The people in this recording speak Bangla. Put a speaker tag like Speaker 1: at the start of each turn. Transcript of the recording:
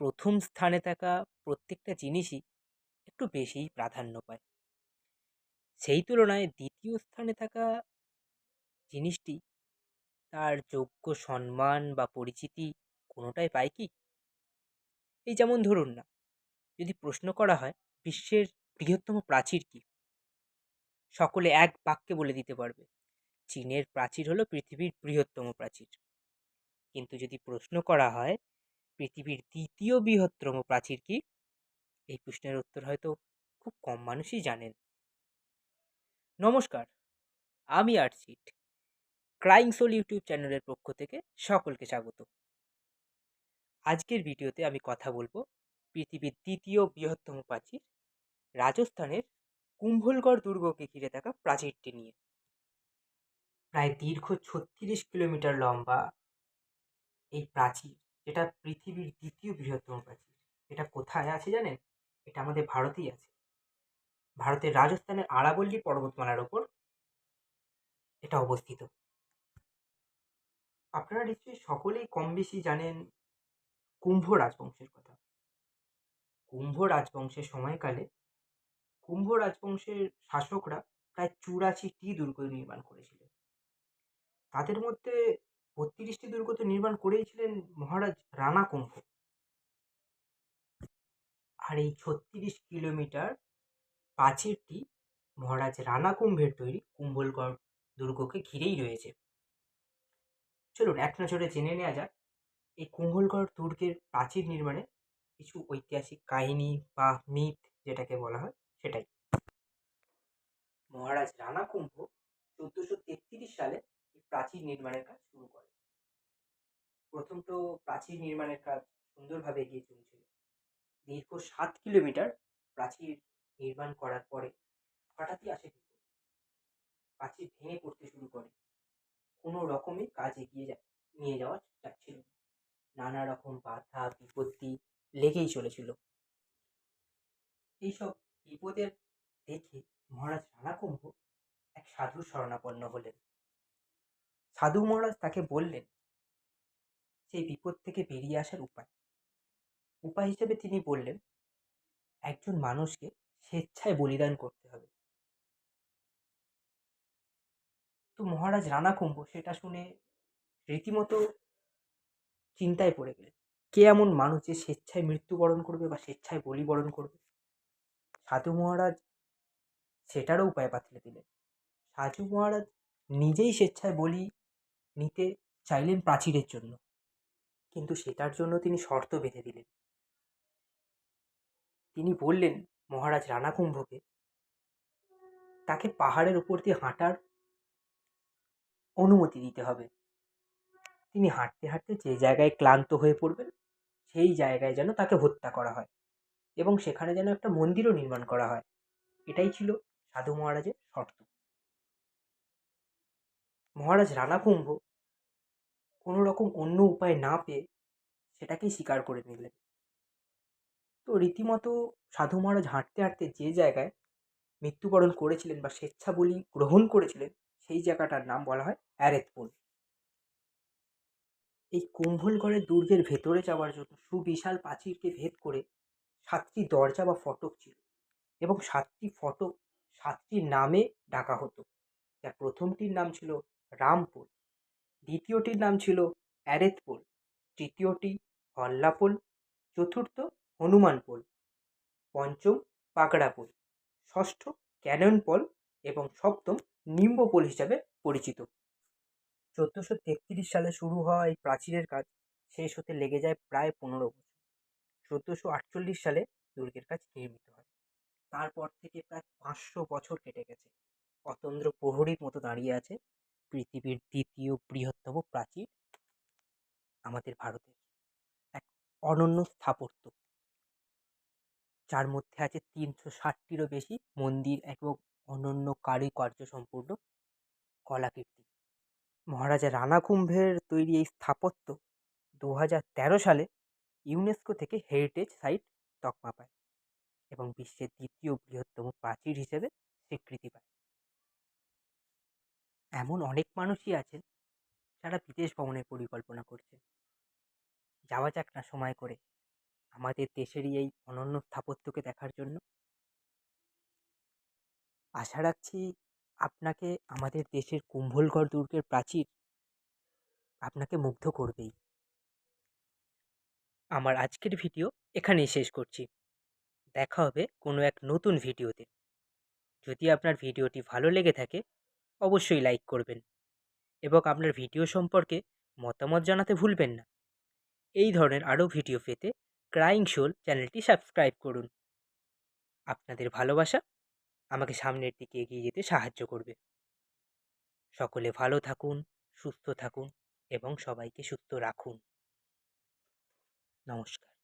Speaker 1: প্রথম স্থানে থাকা প্রত্যেকটা জিনিসই একটু বেশিই প্রাধান্য পায়। সেই তুলনায় দ্বিতীয় স্থানে থাকা জিনিসটি তার যোগ্য সম্মান বা পরিচিতি কোনোটাই পায় কি? এই যেমন ধরুন না, যদি প্রশ্ন করা হয়, বিশ্বের বৃহত্তম প্রাচীর কি? সকলে এক বাক্যে বলে দিতে পারবে, চীনের প্রাচীর হলো পৃথিবীর বৃহত্তম প্রাচীর। কিন্তু যদি প্রশ্ন করা হয় পৃথিবীর দ্বিতীয় বৃহত্তম প্রাচীর কি? এই প্রশ্নের উত্তর হয়তো খুব কম মানুষই জানেন। নমস্কার, আমি আর্টসিট ক্রাইং সোল ইউটিউব চ্যানেলের পক্ষ থেকে সকলকে স্বাগত। আজকের ভিডিওতে আমি কথা বলব পৃথিবীর দ্বিতীয় বৃহত্তম প্রাচীর, রাজস্থানের কুম্ভলগড় দুর্গকে ঘিরে থাকা প্রাচীরটি নিয়ে। প্রায় দীর্ঘ ছত্রিশ কিলোমিটার লম্বা এই প্রাচীর যেটা পৃথিবীর দ্বিতীয় বৃহত্তম প্রাচীর। এটা কোথায় আছে জানেন? এটা আমাদের ভারতেই আছে। ভারতের রাজস্থানের আরাবল্লী পর্বতমালার ওপর এটা অবস্থিত। আপনারা নিশ্চয়ই সকলেই কম বেশি জানেন কুম্ভ রাজবংশের কথা। কুম্ভ রাজবংশের সময়কালে কুম্ভ রাজবংশের শাসকরা প্রায় চুরাশিটি দুর্গ নির্মাণ করেছিলেন। তাদের মধ্যে বত্রিশটি দুর্গ তো নির্মাণ করেইছিলেন মহারাজ রানা কুম্ভ। আর এই ছত্রিশ কিলোমিটার প্রাচীরটি মহারাজ রানা কুম্ভের তৈরি কুম্ভলগড় দুর্গকে ঘিরেই রয়েছে। চলুন, এক নজরে জেনে নেওয়া যাক, এই কুম্ভলগড় দুর্গের প্রাচীর নির্মাণে কিছু ঐতিহাসিক কাহিনী বা মিথ যেটাকে বলা হয় সেটাই। মহারাজ রানা কুম্ভ চোদ্দশো তেত্রিশ সালে প্রাচীর নির্মাণের কাজ শুরু করে। প্রথম তো প্রাচীর নির্মাণের কাজ সুন্দরভাবে এগিয়ে চলছিল। দীর্ঘ সাত কিলোমিটার প্রাচীর নির্মাণ করার পরে হঠাৎই আসে বিপদ। প্রাচীর ভেঙে পড়তে শুরু করে। কোনো রকমে কাজ এগিয়ে যা নিয়ে যাওয়া যাচ্ছিল নানা রকম বাধা, বিপত্তি লেগেই চলেছিল। এইসব বিপদের দেখে মহারাজ রানাকুম্ভ এক সাধুর শরণাপন্ন হলেন। সাধু মহারাজ তাকে বললেন, সেই বিপদ থেকে বেরিয়ে আসার উপায়। উপায় হিসেবে তিনি বললেন, একজন মানুষকে স্বেচ্ছায় বলিদান করতে হবে। তো মহারাজ রানা কুম্ভ সেটা শুনে রীতিমতো চিন্তায় পড়ে গেলেন। কে এমন মানুষ যে স্বেচ্ছায় মৃত্যুবরণ করবে বা স্বেচ্ছায় বলিবরণ করবে? সাধু মহারাজ সেটারও উপায় পাঠিয়ে দিলেন। সাধু মহারাজ নিজেই স্বেচ্ছায় বলি নিতে চাইলেন প্রাচীরের জন্য। কিন্তু সেটার জন্য তিনি শর্ত বেঁধে দিলেন। তিনি বললেন, মহারাজ রানা কুম্ভকে তাকে পাহাড়ের উপর দিয়ে হাঁটার অনুমতি দিতে হবে। তিনি হাঁটতে হাঁটতে যে জায়গায় ক্লান্ত হয়ে পড়বেন, সেই জায়গায় যেন তাকে হত্যা করা হয় এবং সেখানে যেন একটা মন্দিরও নির্মাণ করা হয়। এটাই ছিল সাধু মহারাজের শর্ত। মহারাজ রানা কুম্ভ কোনো রকম অন্য উপায় না পেয়ে সেটাকেই স্বীকার করে নিলেন। তো রীতিমতো সাধু মহারাজ হাঁটতে হাঁটতে যে জায়গায় মৃত্যুবরণ করেছিলেন বা স্বেচ্ছা বলি গ্রহণ করেছিলেন, সেই জায়গাটার নাম বলা হয় অ্যারেতপুল। এই কুম্ভলগড়ের দুর্গের ভেতরে যাওয়ার জন্য সুবিশাল প্রাচীরকে ভেদ করে সাতটি দরজা বা ফটক ছিল এবং সাতটি ফটক সাতটি নামে ডাকা হতো। যার প্রথমটির নাম ছিল রামপুল দ্বিতীয়টির নাম ছিল অ্যারেতপুল তৃতীয়টি হল্লাপুল চতুর্থ হনুমানপুল পঞ্চম পাকড়াপুল ষষ্ঠ ক্যাননপল এবং সপ্তম নিম্বপোল হিসাবে পরিচিত। চোদ্দোশো তেত্রিশ সালে শুরু হওয়া এই প্রাচীরের কাজ শেষ হতে লেগে যায় প্রায় পনেরো বছর। চোদ্দোশো আটচল্লিশ সালে দুর্গের কাজ নির্মিত হয়। তারপর থেকে প্রায় পাঁচশো বছর কেটে গেছে। অতন্দ্র প্রহরীর মতো দাঁড়িয়ে আছে পৃথিবীর দ্বিতীয় বৃহত্তম প্রাচীর আমাদের ভারতের। এক অনন্য স্থাপত্য। যার মধ্যে আছে তিনশো ষাটটিরও বেশি মন্দির এবং অনন্য কারুকার্য সম্পূর্ণ কলাকীর্তি মহারাজা রানা কুম্ভের তৈরি এই স্থাপত্য দু হাজার তেরো সালে ইউনেস্কো থেকে হেরিটেজ সাইট তকমা পায় এবং বিশ্বের দ্বিতীয় বৃহত্তম প্রাচীর হিসেবে স্বীকৃতি পায়। এমন অনেক মানুষই আছেন, যারা বিদেশ ভ্রমণের পরিকল্পনা করছেন যাওয়া যাক না সময় করে, আমাদের দেশেরই এই অনন্য স্থাপত্যকে দেখার জন্য। আশা রাখছি আপনাকে আমাদের দেশের কুম্ভলগড় দুর্গের প্রাচীর আপনাকে মুগ্ধ করবেই। আমার আজকের ভিডিও এখানেই শেষ করছি। দেখা হবে কোনো এক নতুন ভিডিওতে। যদি আপনার ভিডিওটি ভালো লেগে থাকে অবশ্যই লাইক করবেন এবং আপনার ভিডিও সম্পর্কে মতামত জানাতে ভুলবেন না। এই ধরনের আরও ভিডিও পেতে ক্রাইং শোল চ্যানেলটি সাবস্ক্রাইব করুন। আপনাদের ভালোবাসা আমাকে সামনের দিকে এগিয়ে যেতে সাহায্য করবে। সকলে ভালো থাকুন, সুস্থ থাকুন এবং সবাইকে সুস্থ রাখুন। নমস্কার।